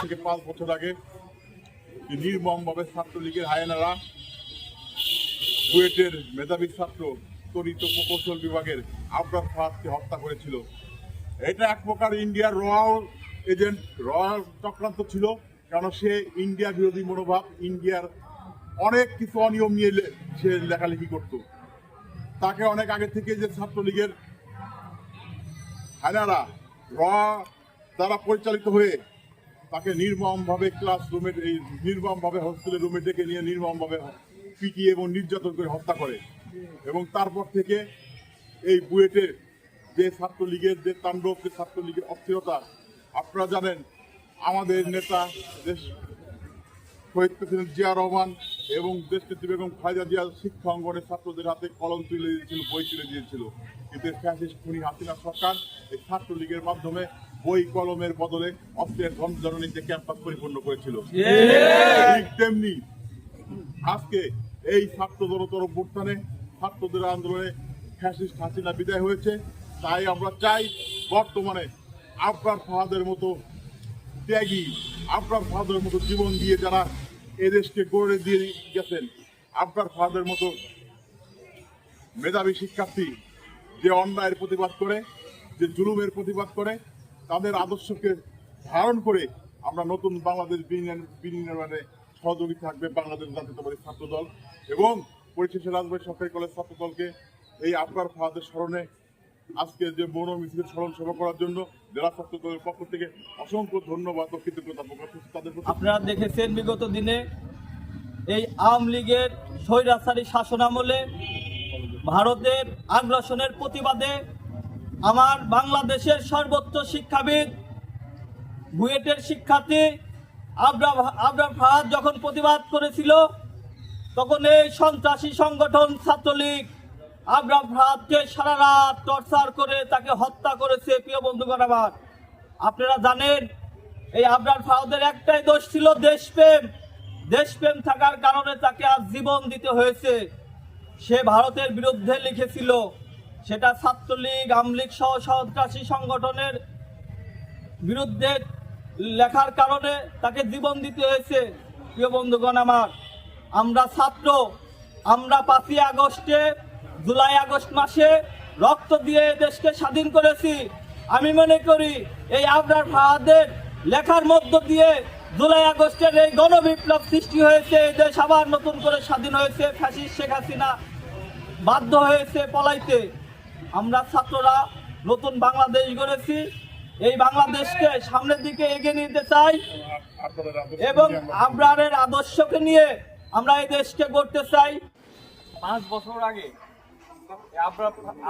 থেকে পাঁচ বছর আগে নির্মমভাবে ছাত্রলীগের হায়নারা বুয়েটের মেধাবী ছাত্র তরিত প্রকৌশল বিভাগের আবরার ফাহাদকে হত্যা করেছিল। এটা এক প্রকার ইন্ডিয়ার রয়াল এজেন্ট রয়াল চক্রান্ত ছিল কারণ সে ইন্ডিয়া বিরোধী মনোভাব, ইন্ডিয়ার অনেক কিছু অনিয়ম নিয়ে সে লেখালেখি করত। তাকে অনেক আগে থেকে যে ছাত্রলীগের হায়নারা র দ্বারা পরিচালিত হয়ে তাকে নির্মমভাবে ক্লাসরুমে এই নির্মমভাবে হোস্টেলের রুমে ডেকে নিয়ে নির্মমভাবে পিটিয়ে এবং নির্যাতন করে হত্যা করে। এবং তারপর থেকে এই বুয়েটের যে ছাত্রলীগের, যে তাণ্ডব, যে ছাত্রলীগের অস্থিরতা, আপনারা জানেন, আমাদের নেতা, দেশ শহীদ প্রেসিডেন্ট জিয়া রহমান এবং দেশনেত্রী বেগম খালেদা জিয়া শিক্ষা অঙ্গনের ছাত্রদের হাতে কলম তুলে দিয়েছিল, বই তুলে দিয়েছিল। কিন্তু ফ্যাসিস্ট খুনি হাসিনা সরকার এই ছাত্রলীগের মাধ্যমে বই কলমের বদলে অস্ত্রের ধনজননীতে ক্যাম্পাস পরিপূর্ণ করেছিল। তেমনি আজকে এই ছাত্র জনতর অভ্যুত্থানে ছাত্রদের আন্দোলনে ফ্যাসিস্ট হাসিনা বিদায় হয়েছে। তাই আমরা চাই বর্তমানে আফরার ফাহাদের মতো ত্যাগী। আফরার ফাহাদের মতো জীবন দিয়ে যারা এদেশকে গড়ে দিয়ে গেছেন আফরার ফাহাদের মতো মেধাবী শিক্ষার্থী যে অন্যায়ের প্রতিবাদ করে, যে জুলুমের প্রতিবাদ করে, তাদের আদর্শকে ধারণ করে আমরা নতুন বাংলাদেশ বিনির্মাণ- সহযোগী থাকবে বাংলাদেশ জাতীয়তাবাদী ছাত্রদল এবং পরিশেষে রাজবাড়ী সরকারি কলেজ ছাত্রদলকে এই আফগার ফাহাদের স্মরণে আজকে যে বন মিছিলের স্মরণ সভা করার জন্য জেলা পক্ষ থেকে অসংখ্য ধন্যবাদ ও কৃতজ্ঞতা প্রকাশ করছি তাদের আপনারা দেখেছেন বিগত দিনে এই আওয়ামী লীগের স্বৈরাচারী শাসনামলে ভারতের আগ্রাসনের প্রতিবাদে আমার বাংলাদেশের সর্বোচ্চ শিক্ষাবিদ, বুয়েটের শিক্ষার্থী আবরা আবরার ফাহাদ যখন প্রতিবাদ করেছিল, তখন এই সন্ত্রাসী সংগঠন ছাত্রলীগ আবরাম ফাহাদকে সারা রাত টর্চার করে তাকে হত্যা করেছে, প্রিয় বন্ধুগণ আমার। আপনারা জানেন, এই আবরার ফাহাদের একটাই দোষ ছিল দেশপ্রেম। দেশপ্রেম থাকার কারণে তাকে আজ জীবন দিতে হয়েছে। সে ভারতের বিরুদ্ধে লিখেছিল, সেটা ছাত্রলীগ, আমলীগ সহ সন্ত্রাসী সংগঠনের বিরুদ্ধে লেখার কারণে তাকে জীবন দিতে হয়েছে, প্রিয় বন্ধুগণ আমার। আমরা ছাত্র, আমরা পাঁচই আগস্টে জুলাই, আগস্ট মাসে রক্ত দিয়ে দেশকে স্বাধীন করেছি। আমি মনে করি এই আবরার ফাহাদের লেখার মধ্য দিয়ে জুলাই, আগস্টের এই গণবিপ্লব সৃষ্টি হয়েছে, এই দেশ আবার নতুন করে স্বাধীন হয়েছে, ফ্যাসিস্ট শেখ হাসিনা বাধ্য হয়েছে পলাইতে। আমরা ছাত্ররা নতুন বাংলাদেশ গড়েছি। এই বাংলাদেশকে সামনের দিকে এগিয়ে নিতে চাই এবং আবরারের আদর্শকে নিয়ে আমরা এই দেশকে গড়তে চাই। পাঁচ বছর আগে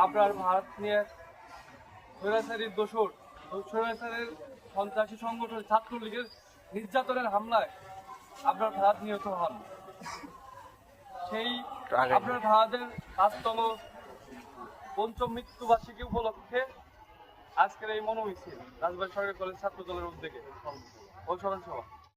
আবরার ভারত নিয়ে সন্ত্রাসী সংগঠন ছাত্রলীগের নির্যাতনের হামলায় আবরার ভারত নিহত হন। সেই আবরার ভারতের পাঁচতম পঞ্চম মৃত্যুবার্ষিকী উপলক্ষে আজকের এই মনোমিছিল রাজবাড়ী সরকারি কলেজ ছাত্র দলের উদ্যোগে অনুসরণ সভা।